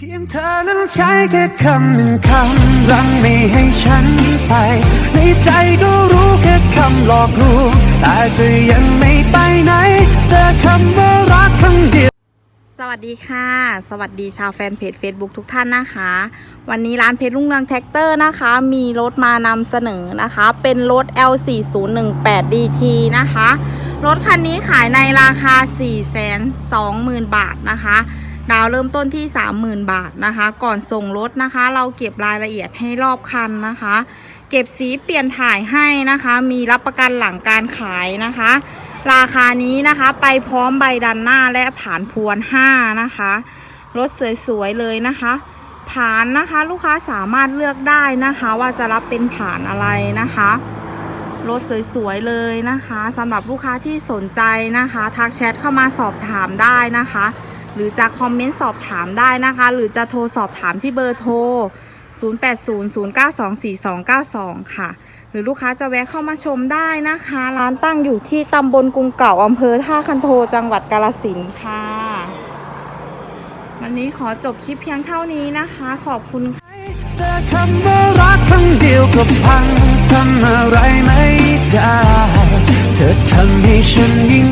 เพียงเธอนั้นใช้แค่คำหนึ่งคำรังไม่ให้ฉันไป ในใจก็รู้แค่คำหลอกลวงแต่ก็ยังไม่ไปไหน เจอคำว่ารักคำเดียว สวัสดีค่ะ สวัสดีชาวแฟนเพจ Facebook ทุกท่านนะคะ วันนี้ร้านเพชรรุ่งเรืองแท็กเตอร์นะคะ มีรถมานำเสนอนะคะ เป็นรถ L4018DT นะคะ รถคันนี้ขายในราคา 420,000 บาทนะคะ ดาวเริ่มต้นที่ 30,000 บาทนะคะ ก่อนส่งรถนะคะ เราเก็บรายละเอียดให้รอบคันนะคะ เก็บสีเปลี่ยนถ่ายให้นะคะ มีรับประกันหลังการขายนะคะ ราคานี้นะคะไปพร้อมใบดันหน้าและผ่านพวน 5 นะคะ รถสวยๆเลยนะคะผ่านนะคะลูกค้าสามารถเลือกได้นะคะ ว่าจะรับเป็นผ่านอะไรนะคะรถสวยๆเลยนะคะสำหรับลูกค้าที่สนใจนะคะทักแชทเข้ามาสอบถามได้นะคะ หรือจะคอมเมนต์สอบถามได้นะคะ หรือจะโทรสอบถามที่เบอร์โทร 0800924292 ค่ะ หรือลูกค้าจะแวะเข้ามาชมได้นะคะ ร้านตั้งอยู่ที่ตำบลกรุงเก่าอำเภอท่าคันโทจังหวัดกาลสินค่ะ วันนี้ขอจบคลิปเพียงเท่านี้นะคะ ขอบคุณค่ะเจอคำว่ารักคำเดียวก็พังทำอะไรไม่ได้ เธอทำให้ฉันยิ่ง